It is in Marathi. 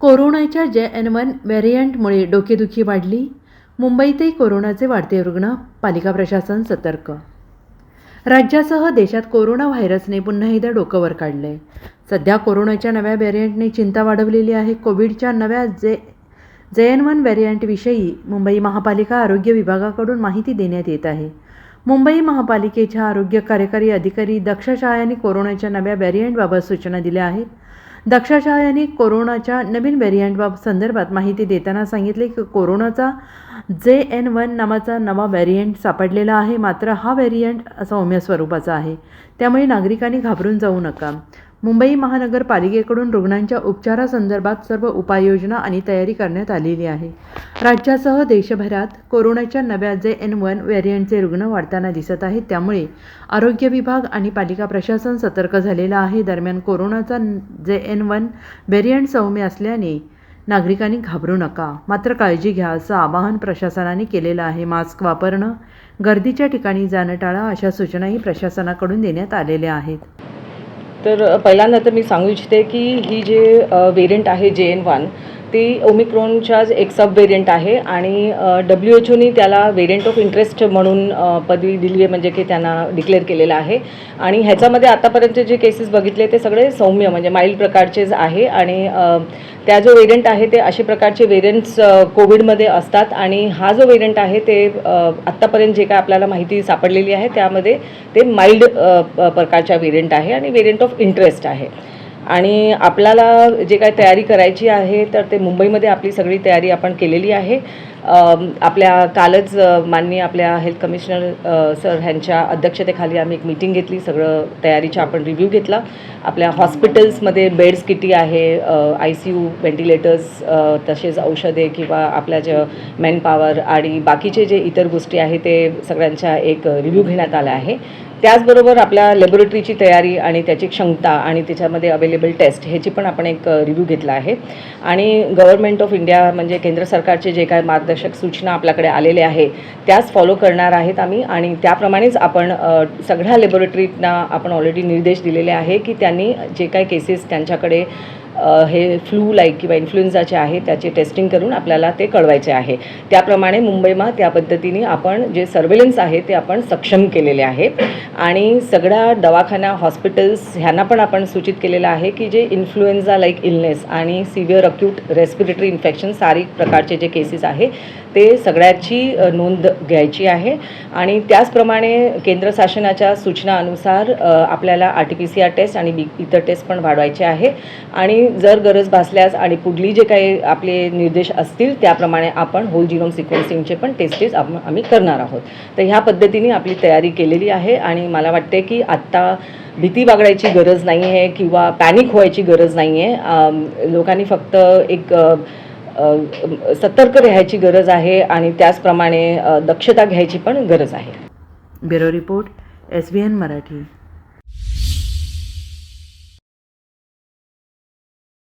कोरोनाच्या जे एन वन व्हेरियंटमुळे डोकेदुखी वाढली मुंबईतही कोरोनाचे वाढते रुग्ण पालिका प्रशासन सतर्क. राज्यासह देशात कोरोना व्हायरसने पुन्हा एकदा डोकं वर काढलंय. सध्या कोरोनाच्या नव्या व्हेरियंटने चिंता वाढवलेली आहे. कोविडच्या नव्या जे जे एन वन व्हेरियंटविषयी मुंबई महापालिका आरोग्य विभागाकडून माहिती देण्यात येत आहे. मुंबई महापालिकेच्या आरोग्य कार्यकारी अधिकारी दक्ष शाह यांनी कोरोनाच्या नव्या व्हेरियंटबाबत सूचना दिल्या आहेत. दक्ष शाह यांनी कोरोनाच्या नवीन व्हेरियंट संदर्भात माहिती देताना सांगितले की कोरोनाचा जे एन वन नावाचा नवा व्हेरियंट सापडलेला आहे. मात्र हा व्हेरियंट सौम्य स्वरूपाचा आहे. त्यामुळे नागरिकांनी घाबरून जाऊ नका. मुंबई महानगरपालिकेकडून रुग्णांच्या उपचारासंदर्भात सर्व उपाययोजना आणि तयारी करण्यात आलेली आहे. राज्यासह देशभरात कोरोनाच्या नव्या जे एन वन व्हेरियंटचे रुग्ण वाढताना दिसत आहेत. त्यामुळे आरोग्य विभाग आणि पालिका प्रशासन सतर्क झालेलं आहे. दरम्यान कोरोनाचा जे एन वन व्हेरियंट सौम्य असल्याने नागरिकांनी घाबरू नका. मात्र काळजी घ्या असं आवाहन प्रशासनाने केलेलं आहे. मास्क वापरणं गर्दीच्या ठिकाणी जाणं टाळा अशा सूचनाही प्रशासनाकडून देण्यात आलेल्या आहेत. तर पहिल्यांदा तर मी सांगू इच्छिते की ही जे वेरियंट आहे जे एन वन ती ओमिक्रॉनच्याच एक सब वेरियंट आहे आणि डब्ल्यू एच ओनी त्याला वेरियंट ऑफ इंटरेस्ट म्हणून पदवी दिली आहे म्हणजे की त्यांना डिक्लेअर केलेलं आहे. आणि ह्याच्यामध्ये आतापर्यंत जे केसेस बघितले ते सगळे सौम्य म्हणजे माइल्ड प्रकारचेच आहे आणि त्या जो वेरियंट आहे ते अशा प्रकारचे वेरियंट्स कोविडमध्ये असतात आणि हा जो वेरियंट आहे ते आत्तापर्यंत जे काय आपल्याला माहिती सापडलेली आहे त्यामध्ये ते माइल्ड प्रकारच्या वेरियंट आहे आणि वेरियंट ऑफ इंटरेस्ट आहे. आणि आपल्याला जे काय तयारी करायची आहे तर ते मुंबईमध्ये आपली सगळी तयारी आपण केलेली आहे. आपल्या कालच माननीय आपल्या हेल्थ कमिशनर सर ह्यांच्या अध्यक्षतेखाली आम्ही एक मीटिंग घेतली. सगळं तयारीचा आपण रिव्ह्यू घेतला. आपल्या हॉस्पिटल्समध्ये बेड्स किती आहे आय सी यू व्हेंटिलेटर्स तसेच औषधे किंवा आपल्या ज्या मॅनपॉवर आणि बाकीचे जे इतर गोष्टी आहे ते सगळ्यांच्या एक रिव्ह्यू घेण्यात आला आहे. त्याचबरोबर आपल्या लॅबोरेटरीची तयारी आणि त्याची क्षमता आणि त्याच्यामध्ये अवेलेबल टेस्ट ह्याची पण आपण एक रिव्ह्यू घेतला आहे. आणि गव्हर्नमेंट ऑफ इंडिया म्हणजे केंद्र सरकारचे जे काय मार्गदर्शक सूचना आपल्याकडे आलेले आहे त्याच फॉलो करणार आहेत आम्ही. आणि त्याप्रमाणेच आपण सगळ्या लॅबोरेटरीना आपण ऑलरेडी निर्देश दिलेले आहे की त्यांनी जे काही केसेस त्यांच्याकडे हे फ्लू लाईक किंवा इन्फ्लुएन्झाचे आहे त्याचे टेस्टिंग करून आपल्याला ते कळवायचे आहे. त्याप्रमाणे मुंबईमा त्या पद्धतीने आपण जे सर्वेलन्स आहे ते आपण सक्षम केलेले आहे. आणि सगळ्या दवाखाना हॉस्पिटल्स ह्यांना पण आपण सूचित केलेलं आहे की जे इन्फ्लुएन्झा लाईक इलनेस आणि severe acute respiratory infection SARI प्रकारचे जे केसेस आहे ते सगळ्याची नोंद घ्यायची आहे. आणि त्याचप्रमाणे केंद्र शासनाच्या सूचनानुसार आपल्याला R T P C R test आणि बी इतर टेस्ट पण वाढवायचे आहे. आणि जर गरज भासल्यास आणि पुढली जे काही आपले निर्देश असतील त्याप्रमाणे आपण होल जिनोम सिक्वेन्सिंगचे पण टेस्टेस आपण आम्ही करणार आहोत. तर ह्या पद्धतीने आपली तयारी केलेली आहे आणि मला वाटते की आत्ता भीती बागडायची गरज नाही आहे किंवा पॅनिक व्हायची गरज नाही आहे लोकांनी फक्त एक सतर्क राहायची गरज आहे आणि त्याचप्रमाणे दक्षता घ्यायची पण गरज आहे. Bureau report S B N Marathi.